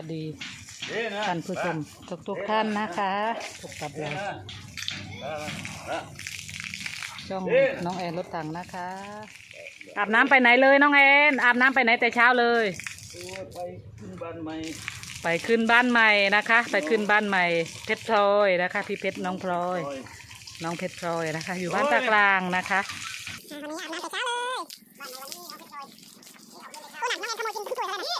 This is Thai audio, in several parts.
วัสดีเด้นะท่านผู้ชมทุกทุกๆท่านนะคะพบกับเราช่องน้องแอนรถถังนะคะอาบน้ำไปไหนเลยน้องแอนอาบน้ำไปไหนแต่เช้าเลย ไปขึ้นบ้านใหม่ไปขึ้นบ้านใหม่นะคะ ไปขึ้นบ้านใหม่ เพชรพลอยนะคะ พี่เพชรน้องพลอย น้องเพชรพลอยนะคะ อยู่บ้านตากลางนะคะวันนี้อาบน้ำแต่เช้าเลยวันไหนวันนี้เอาไปปล่อยโอ้หนักน้องแอนขโมยกินทุกถ้วยเลยนะ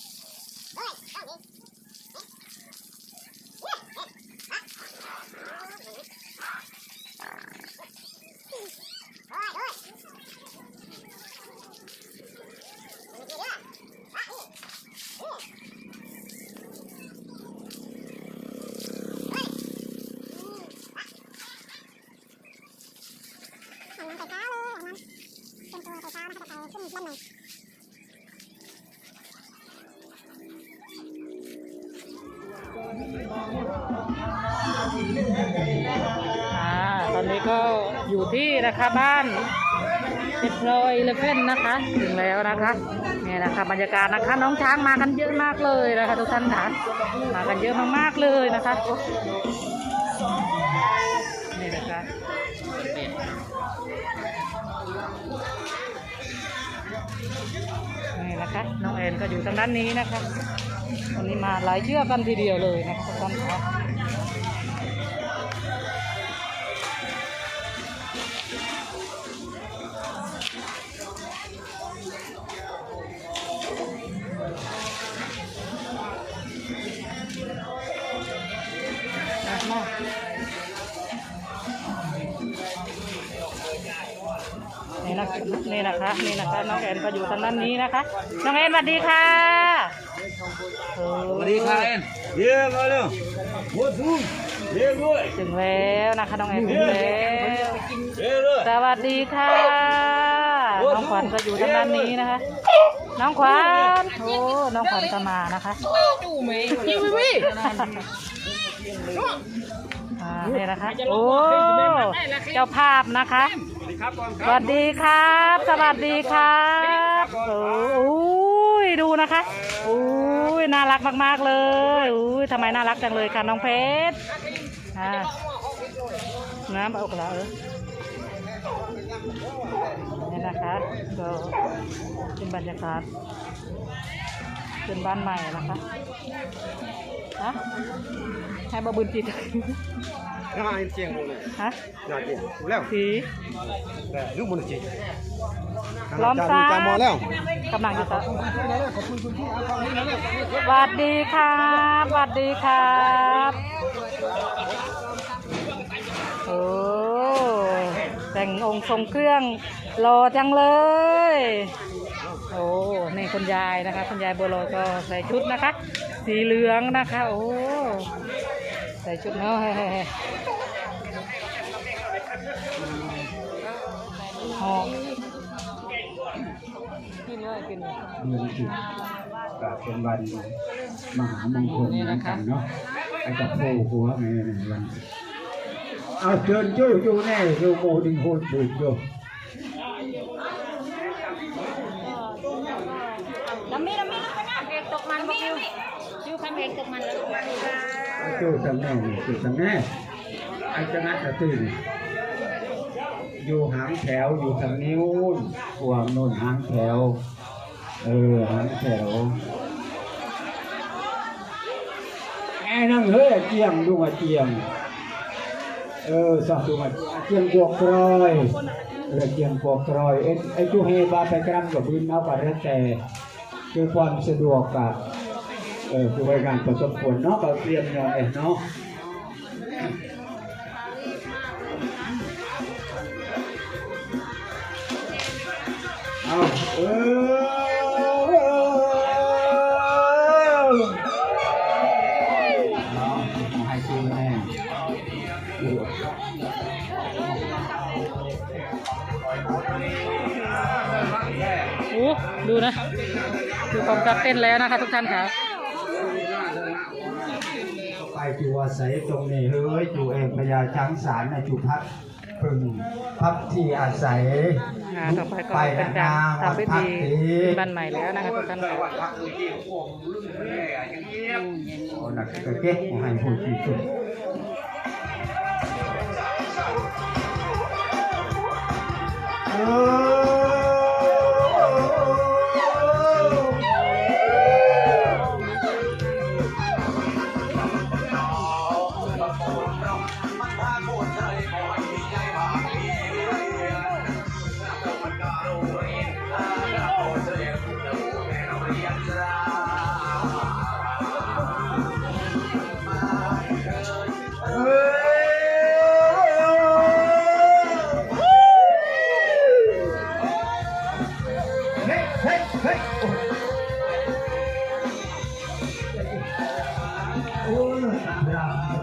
นะคะจะไปขึ้นบ้านใหม่อ่าตอนนี้ก็อยู่ที่นะคะบ้านเพชรพลอยเลเว่นนะคะ ถึงแล้วนะคะนี่นะคะบรรยากาศนะคะน้องช้างมากันเยอะมากเลยนะคะทุกท่านค่ะมากันเยอะมากๆเลยนะคะนี่นะคะ นะคะ น้องแอนก็อยู่ทางด้านนี้นะคะวันนี้มาหลายเชือกกันทีเดียวเลยนะคะทุกท่านค่ะ นี่นะคะนี่นะคะน้องแอนก็อยู่ทางด้านนี้นะคะ น้องแอนสวัสดีค่ะโอ้สวัสดีค่ะเอ็นเยี่ยมมาเร็วหัวทุ่งเยี่ยมด้วยถึงแล้วนะคะน้องแอนถึงแล้วเยี่ยมเลยสวัสดีค่ะน้องขวัญก็อยู่ทางด้านนี้นะคะ น้องขวัญโอ้น้องขวัญก็มานะคะอ่านี่นะคะโอ้เจ้าภาพนะคะ สวัสดีครับ สวัสดีครับโอ้อุ้ยดูนะคะอุ้ยน่ารักมากๆเลยอุ้ยทำไมน่ารักจังเลยค่ะน้องเพชรอ่าน้ำเอากระเออนี่นะคะก็เป็นบรรยากาศเป็นบ้านใหม่นะคะฮะ ให้บะบุญจิต Nga anh chieng mo na. ฮะ Nga chieng. Leo. สี Leo, lu mo na chieng. ล้อมฟ้าจามอแล้วกำลังจะสวัสดีครับสวัสดีครับโอ้แต่งองค์ทรงเครื่อง หล่อจังเลย โอ้นี่คุณยายนะคะ คุณยายบัวลอยก็ใส่ชุดนะคะ สีเหลืองนะคะ โอ้ใส่ชุดเนาะหอมกินเลยกินเลยเดือนสิบก็เป็นวันมหามงคลเหมือนกันเนาะไอ้กับโผล่หัวไงในวันเอาเชิญจู่จู่แน่จู่โมดิงโคตรบุกจู่ ดัมมี่ดัมมี่เพลงตกมันคิว คิวคำเพลงตกมันแล้วไอ้จู่ทางแน่นี่จู่ทางแน่ไอ้จะงัดกระตื่นอยู่หางแถวอยู่ทางนิ้วขวางโน่นหางแถว เออหางแถวแง่นั่งเฮ้ยเจียงดูมาเจียง เออสองดูมาเจียงบวกรอยเออเจียงบวกรอยเอ็ไอ้จูเฮบาไปกรัมกับบินเอาไปแล้วแต่คือความสะดวกอะ เออคือไว้งานประสบผลเนาะเราเตรียมเนาะเอ็เนาะเอาเออให้ชื่อแน่โอ้ดูนะ ดูความตัดเต้นแล้วนะคะทุกท่านค่ะ ไปจูอาศัยตรงนี้เฮ้ยจูเองพญาช้างสารในจูพัดพึ่งพักที่อาศัยอ่าต่อไปก็เป็นการทำพิธีขึ้นบ้านใหม่แล้วนะคะทุกท่านค่ะโอ้นักก็เก็บให้ผู้ที่สุ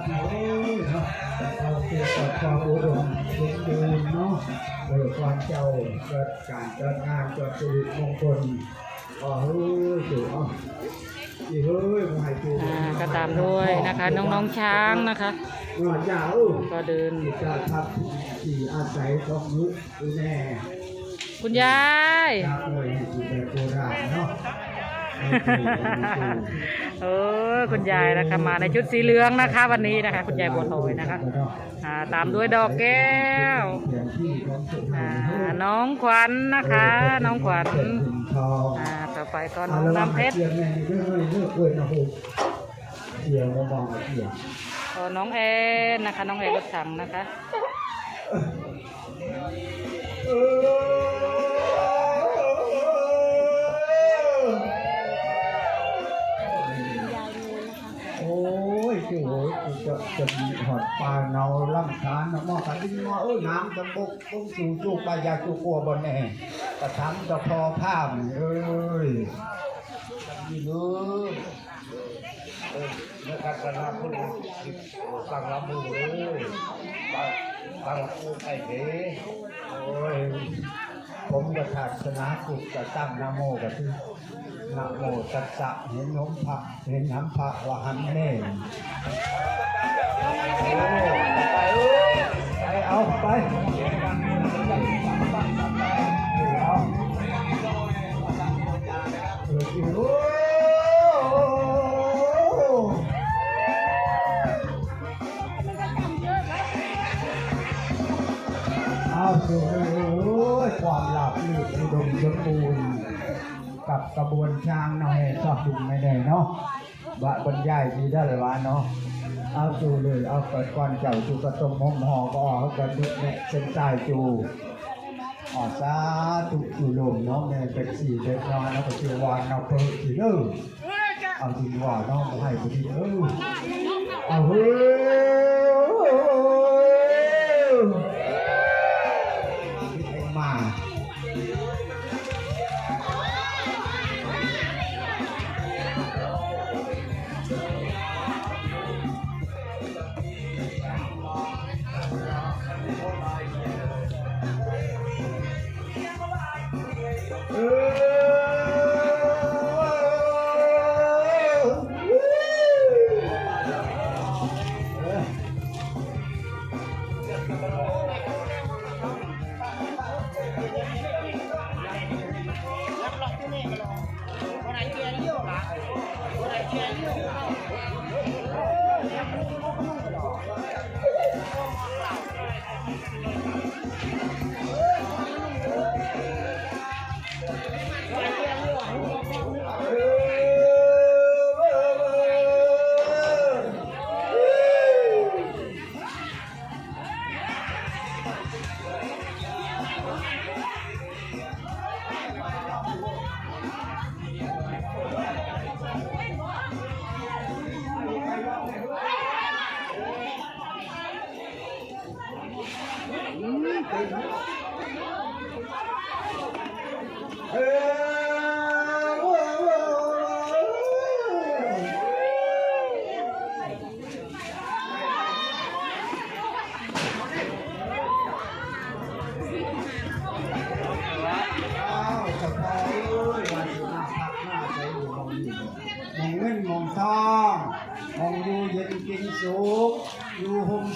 โอ้ยเนาะเราเกี่ยวกับความอุดมสมบูรณ์เนาะเออความเจ้าเกิดการเกิดงานเกิดสิริมงคลอ๋อเฮ้ยจู่เอะอีเฮ้ยมาให้จู่อ่าก็ตามด้วยนะคะ น้องๆช้างนะคะงอนเจ้าก็เดิน ที่จะทับที่อาศัยของนุษย์ดูแน่คุณยายยาป่วยที่แบบโบราณเนาะ เออคุณยายนะคะมาในชุดสีเหลืองนะคะ วันนี้นะคะ คุณยายบัวลอยนะคะอ่าตามด้วยดอกแก้วอ่าน้องขวัญนะคะ น้องขวัญหินทองอ่าต่อไปก็น้องน้ำเพชรน้องเสียงก็น้องแอนนะคะ น้องแอนรถถังนะคะ จะมีหอดปลาเนาล่ำคานเนาะมอกันดิ้งมอเอ้ยน้ำจะบกต้องสู่จู่ปลายาจู่กลัวบนแน่กระทำจะพอผ้ามันเอ้ยนี่เลยนะครับคณะผู้สั่งรับมือเลยสั่งรับมือไอ้เด้โอ้ยผมกระถาสนากุกระตั้งนโมกระที่นะโมตัสสะเห็นน้มพระเห็นน้ำพระวะหันแน่ กับกระบวนช้างเนาะให้ชอบดุไม่ได้เนาะวะบรรยายดีได้เลยวะเนาะเอาจูเลยเอาเกิดก่อนเจ้าจูกระตรงหอมหอก็ออกกันดุเนี่ยเส้นใต้จูอ๋อสาธุจูลมเนาะแม่เป็นสี่เด็กน้อยเนาะก็เชื่อวานเนาเพิ่งสี่เด้อเอาจริงว่าเนาะมาให้พอดีเออเอาเฮ้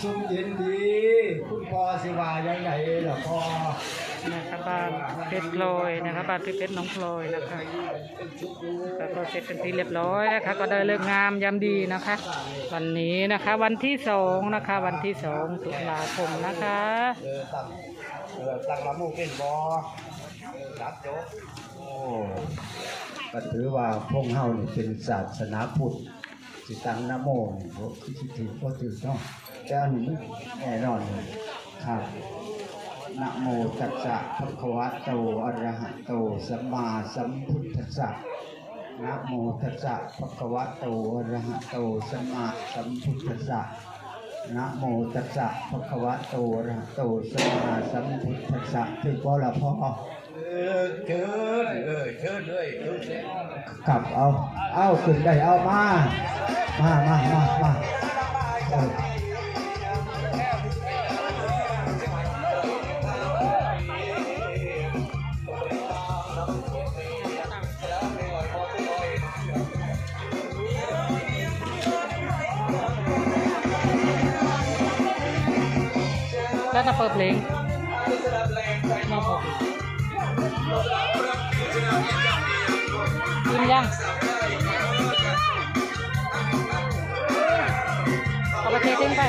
สุขอยู่ห่มสุมเย็นดี คุณพ่อสิว่าอย่างละพอนะคะบ้านเพชรพลอยนะคะบ้านพี่เพชรน้องพลอยนะคะแล้วก็เสร็จเป็นที่เรียบร้อยนะคะก็ได้เลิกงามยามดีนะคะ วันนี้นะคะวันที่สองนะคะ วันที่สองตุลาคมนะคะเออตั้งเออตั้งละมูเป็นบอจับโจ๊กโอ้ก็ถือว่าพวกเฮานี่เป็นศาสนาพุทธสิตังนะโมนี่บ่คือสิถือบ่ถือเนาะ แต่อันนี้มันแน่นอนครับนะโมตัสสะภะคะวะโตอะระหะโตสัมมาสัมพุทธัสสะนะโมตัสสะภะคะวะโตอะระหะโตสัมมาสัมพุทธัสสะนะโมตัสสะภะคะวะโตอะระหะโตสัมมาสัมพุทธัสสะถือบ่ล่ะพ่อเออเชิญเออเชิญเลยเชิญเลยกลับเอาเอาขึ้นได้เอามา มามามามา แล้วจะเปิดเพลงกินยังเอาไปเททิ้งไป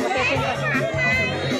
เอาไปเททิ้งไป